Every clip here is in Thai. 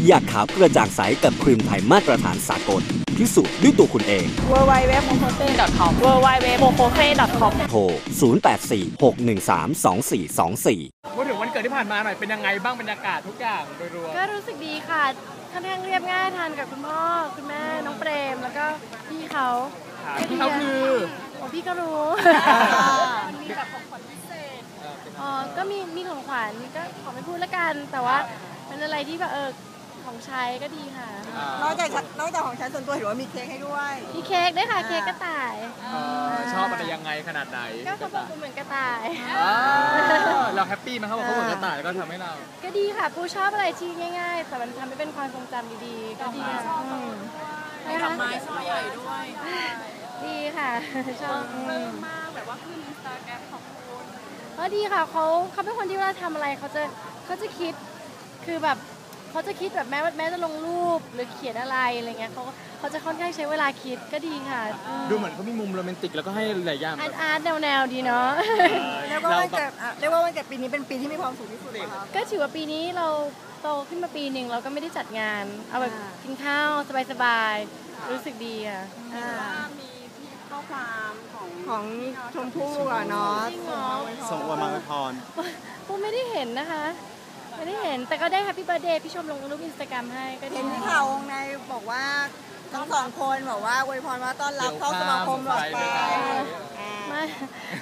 อ๋ออยากขาวกระจ่างใสกับครีมไทยมาตรฐานสากล พิสูจน์ด้วยตัวคุณเอง w w w m o k o s e com w w w m o k o s e com โทร 0846132424พูดถึงวันเกิดที่ผ่านมาหน่อยเป็นยังไงบ้างบรรยากาศทุกอย่างโดยรวมก็รู้สึกดีค่ะค่อนข้างเรียบง่ายทานกับคุณพ่อคุณแม่น้องเปรมแล้วก็พี่เขาครับพี่เขาคือโอ้พี่ก็รู้มีแบบของขวัญพิเศษอ๋อก็มีมีของขวัญก็ขอไม่พูดละกันแต่ว่าเป็นอะไรที่แบบเออ ของใช้ก็ดีค่ะ นอกจากนอกจากของฉันส่วนตัวเห็นว่ามีเค้กให้ด้วยมีเค้กด้วยค่ะ เค้กกระต่าย เอ่อชอบอะไรยังไงขนาดไหนก็เขาบอกเหมือนกระต่าย อ่าเราแฮปปี้ไหมเขาบอกเขาเหมือนกระต่ายแล้วก็ทำให้เรา ก็ดีค่ะปูชอบอะไรที่ง่าย ๆ แต่มันทำให้เป็นความทรงจำดีๆ ก็ดีค่ะอืมดอกไม้ช่อใหญ่ด้วยดีค่ะ ชอบเพิ่มมากแบบว่าขึ้นอินสตาแกรมของคุณก็ดีค่ะเขาเขาเป็นคนที่เวลาทำอะไรเขาจะเขาจะคิด คือแบบ เขาจะคิดแบบแม้ว่าแม้จะลงรูปหรือเขียนอะไรอะไรเงี้ยเขาเขาจะค่อนข้างใช้เวลาคิดก็ดีค่ะอืมดูเหมือนเขามีมุมโรแมนติกแล้วก็ให้หลายอย่างอาแบร์ตบอาร์ตแนวๆดีเนาะ เรียกว่าวันเกิดอะเรียกว่าวันเกิดปีนี้เป็นปีที่มีความสุขที่สุดเลยครับ ก็ถือว่าปีนี้เราโตขึ้นมาปีหนึ่งเราก็ไม่ได้จัดงาน เอาแบบกินข้าวสบายๆ รู้สึกดีอะข้อความของของชมพู่อะเนาะจริงเหรอส่งอวยมาพรปูไม่ได้เห็นนะคะ ไม่ได้เห็นแต่ก็ได้แฮปปี้เบ t ร์ a เดย์พี่ชมลงรูปอินสตาแกรมให้ก็ดีเห็นที่ข่าววงในบอกว่าทั้งสองคนบอกว่าอวยพรว่าต้อนรับเข้าสมาคมหลอดไฟอ่าไมา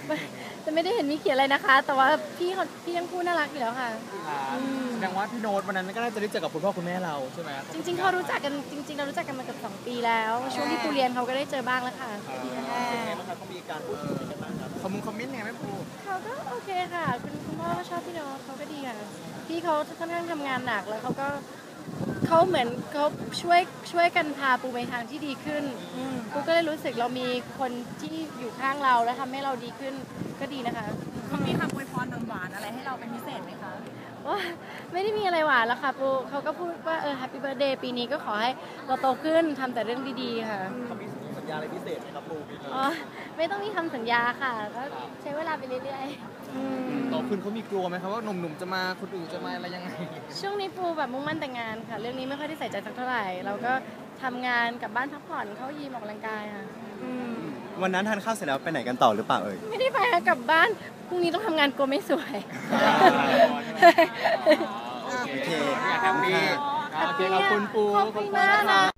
ไม่แต่ไม่ได้เห็นมีเขียนอะไรนะคะ แต่ว่าพี่เขาพี่ทั้งคู่น่ารักอยู่แล้วค่ะครับแสดงว่าพี่โน้ตวันนั้นก็น่าจะได้เจอกับคุณพ่อคุณแม่เราใช่ไหมจริงๆเขารู้จักกันจริง ๆ เรารู้จักกันมาเกือบสองปีแล้ว ช่วงที่ปูเรียนเขาก็ได้เจอบ้างแล้วค่ะเขามีการพูดคุยกันบ้างครับค อมมงคอมเมนต์ไงไม่พูดเขาก็โอเคค่ะ คุณคุณพ่อก็ชอบพี่โน้ตเขาก็ดีค่ะพี่เขาค่อนข้างทำงานหนักแล้วเขาก็เขาเหมือนเขาช่วยช่วยกันพาปูไปทางที่ดีขึ้นปูก็เลยรู้สึกเรามีคนที่อยู่ข้างเราแล้วทำให้เราดีขึ้นก็ดีนะคะ เขามีคำอวยพรหวานๆอะไรให้เราเป็นพิเศษไหมคะ ว่าไม่ได้มีอะไรหวานแล้วค่ะปูเขาก็พูดว่าเออแฮปปี้เบิร์ดเดย์ปีนี้ก็ขอให้เราโตขึ้นทำแต่เรื่องดีๆค่ะ เขามีสัญ ญาอะไรพิเศษไหมครับปูปีนี้อ๋อไม่ต้องมีคำสัญญาค่ะก็ใช้เวลาไปเรื่อยๆอืมโตขึ้นเขามีกลัวไหมครับว่าหนุ่มๆจะมาคนอื่นจะมาอะไรยังไงช่วงนี้ปูแบบมุ่งมั่นแต่งงานค่ะ เรื่องนี้ไม่ค่อยได้ใส่ใจสักเท่าไหร่เราก็ทำงานกลับบ้านพักผ่อนเข้ายิมออกกำลังกายค่ะวันนั้นทานข้าวเสร็จแล้วไปไหนกันต่อหรือเปล่าเอ่ย ไม่ได้ไปค่ะกลับบ้านพรุ่งนี้ต้องทำงานกลัวไม่สวย โอเค แฮปปี้ โอเคขอบคุณปู ขอบคุณมากนะเ